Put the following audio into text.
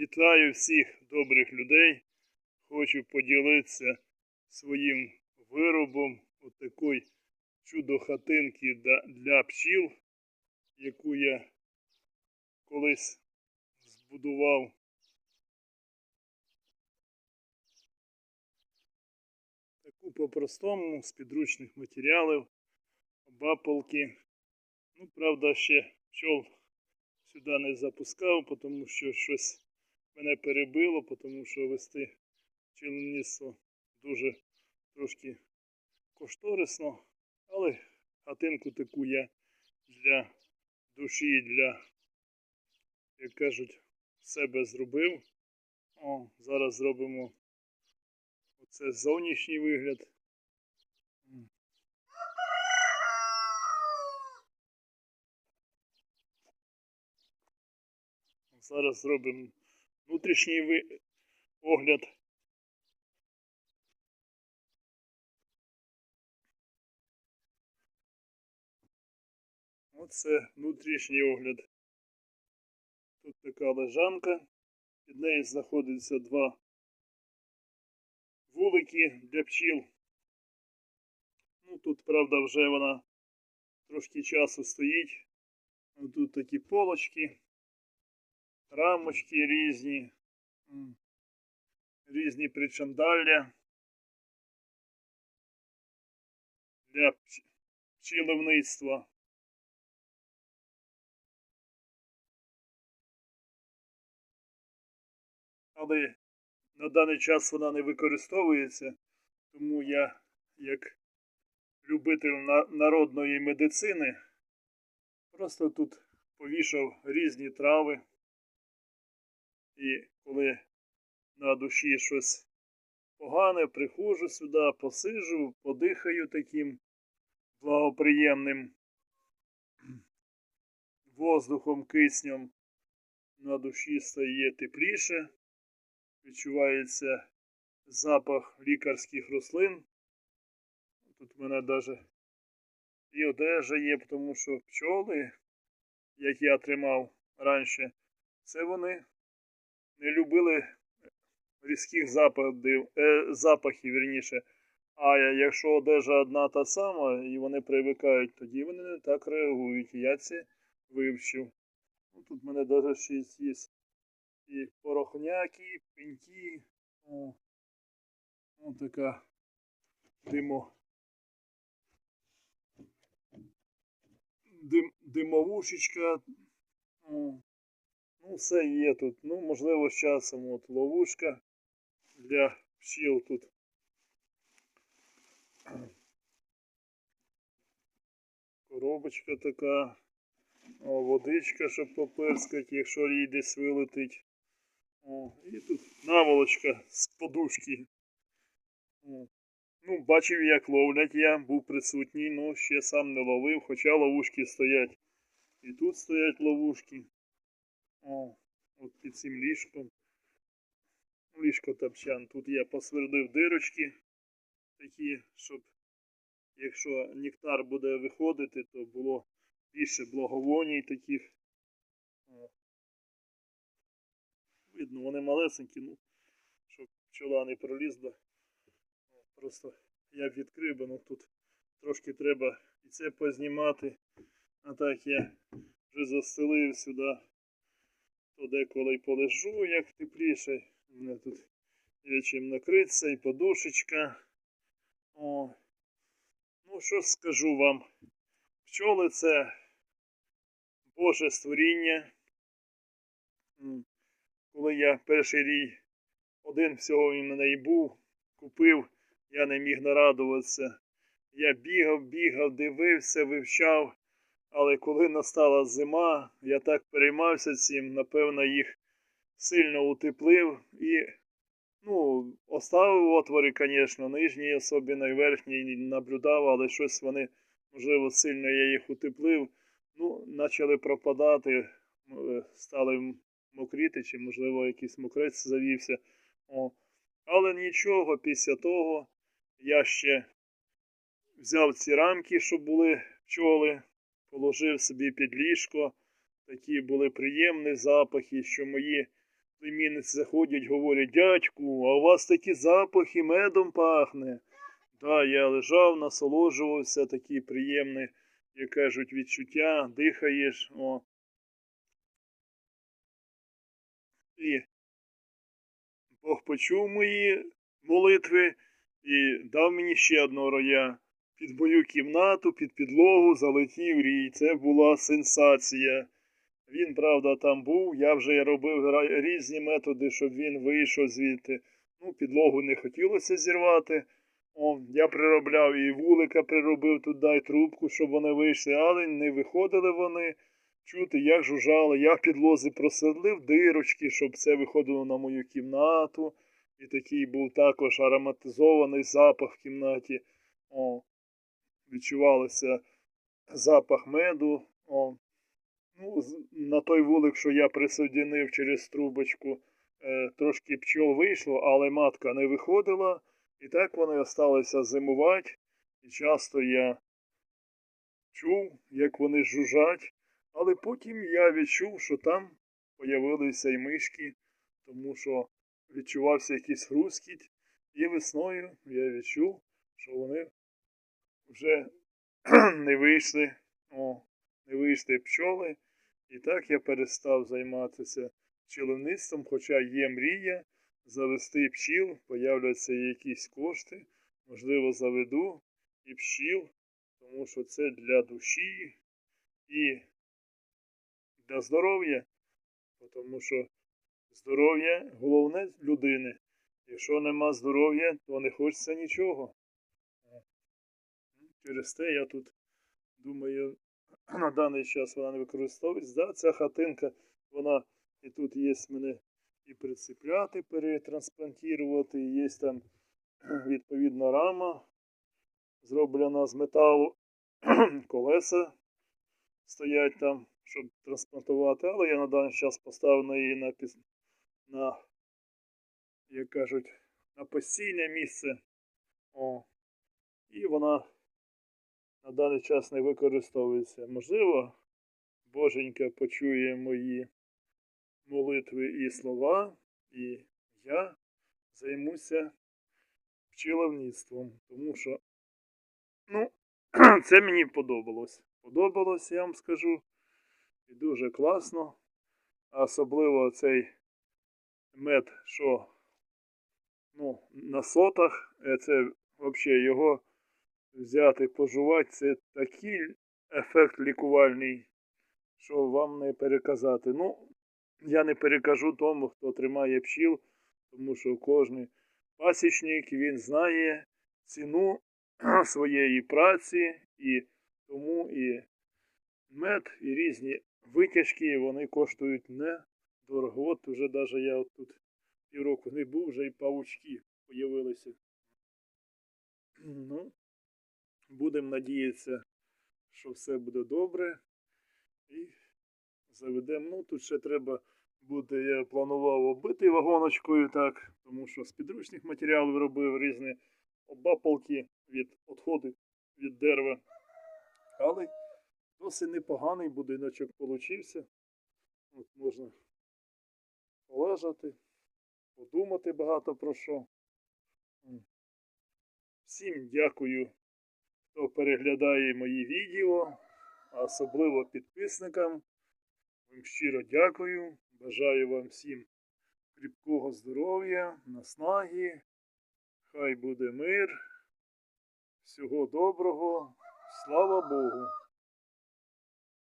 Вітаю всіх добрих людей. Хочу поділитися своїм виробом от такої чудо-хатинки для, для пчіл, яку я колись збудував. Таку по-простому з підручних матеріалів, баполки. Ну, правда, ще пчол сюди не запускав, тому що щось мене перебило, тому що вести пчелинництво дуже трошки кошторисно. Але хатинку таку я для душі, для, як кажуть, себе зробив. О, зараз зробимо оце зовнішній вигляд. Зараз зробимо внутрішній огляд. Оце внутрішній огляд. Тут така лежанка. Під нею знаходиться два вулики для пчіл. Ну, тут, правда, вже вона трошки часу стоїть. Тут такі полочки рамочки різні, різні причандалля для пч- пчіловництва. Але на даний час вона не використовується, тому я, як любитель на- народної медицини, просто тут повішав різні трави. І коли на душі щось погане, приходжу сюди, посижу, подихаю таким благоприємним воздухом, киснем. На душі стає тепліше, відчувається запах лікарських рослин. Тут в мене навіть і одежа є, тому що пчоли, як я тримав раніше, це вони не любили різких запахів, е, запахів вірніше. А якщо одежа одна та сама, і вони привикають, тоді вони не так реагують. Я це вивчив. Ну, тут в мене навіть ще є і порохняки, пеньки. О, Ось така димо. Дим, димовушечка. О. Ну, все є тут. Ну, можливо, з часом от ловушка для пчіл тут. Коробочка така. О, водичка, щоб поперскати, якщо їй десь вилетить. О, і тут наволочка з подушки. О. Ну, бачив, як ловлять я, був присутній, ну ще сам не ловив, хоча ловушки стоять. І тут стоять ловушки. О, от під цим ліжком. Ліжко топчан. Тут я посвердив дирочки такі, щоб якщо нектар буде виходити, то було більше благовоній таких. О. Видно, вони малесенькі, ну, щоб пчола не пролізла. Просто я відкрив, бо ну тут трошки треба і це познімати. А так я вже застелив сюди то деколи й полежу, як тепліше. У мене тут є чим накритися і подушечка. О. Ну, що скажу вам? Пчоли це Боже створіння. Коли я перший рік один всього він мене і був, купив, я не міг нарадуватися. Я бігав, бігав, дивився, вивчав. Але коли настала зима, я так переймався цим, напевно, їх сильно утеплив і ну, оставив отвори, звісно, нижній, особливо і верхній наблюдав, але щось вони, можливо, сильно я їх утеплив. Ну, почали пропадати, е, стали мокріти, чи, можливо, якийсь мокрець завівся. О. Але нічого, після того я ще взяв ці рамки, щоб були пчоли, положив собі під ліжко. Такі були приємні запахи, що мої племінниці заходять, говорять, дядьку, а у вас такі запахи медом пахне. Да, я лежав, насолоджувався, такі приємні, як кажуть, відчуття, дихаєш. О. І Бог почув мої молитви і дав мені ще одного роя. Під мою кімнату, під підлогу залетів рій. Це була сенсація. Він, правда, там був. Я вже робив різні методи, щоб він вийшов звідти. Ну, підлогу не хотілося зірвати. О, я приробляв і вулика приробив туди, і трубку, щоб вони вийшли, але не виходили вони. Чути, як жужжали. Я в підлозі дирочки, щоб це виходило на мою кімнату. І такий був також ароматизований запах в кімнаті. О, відчувалося запах меду. О. Ну, на той вулик, що я присоединив через трубочку, е, трошки пчол вийшло, але матка не виходила. І так вони осталися зимувати. І часто я чув, як вони жужжать. Але потім я відчув, що там появилися й мишки, тому що відчувався якийсь хрускіт. І весною я відчув, що вони вже не вийшли, о, не вийшли пчоли. І так я перестав займатися пчелівництвом, хоча є мрія завести пчіл, появляться якісь кошти, можливо, заведу і пчіл, тому що це для душі і для здоров'я, тому що здоров'я головне людини. Якщо нема здоров'я, то не хочеться нічого. Через те я тут думаю, на даний час вона не використовується. Да, ця хатинка, вона і тут є мене і прицепляти, перетрансплантувати, є там відповідна рама, зроблена з металу, колеса стоять там, щоб трансплантувати, але я на даний час поставив на її на, на як кажуть, на постійне місце. О. І вона на даний час не використовується. Можливо, Боженька почує мої молитви і слова, і я займуся пчеловництвом, тому що ну, це мені подобалось. Подобалось, я вам скажу. І дуже класно. Особливо цей мед, що ну, на сотах, е, це взагалі його взяти, пожувати, це такий ефект лікувальний, що вам не переказати. Ну, я не перекажу тому, хто тримає пчіл, тому що кожен пасічник він знає ціну своєї праці, і тому і мед, і різні витяжки, вони коштують недорого. От вже навіть я от тут півроку не був, вже і павучки з'явилися. Ну, будемо надіятися, що все буде добре. І заведемо. Ну, тут ще треба буде, я планував оббити вагоночкою, так, тому що з підручних матеріалів робив різні обапалки від відходи від дерева. Але досить непоганий будиночок получився. От можна полежати, подумати багато про що. Всім дякую, хто переглядає мої відео, а особливо підписникам. Вам щиро дякую. Бажаю вам всім кріпкого здоров'я, наснаги. Хай буде мир. Всього доброго. Слава Богу!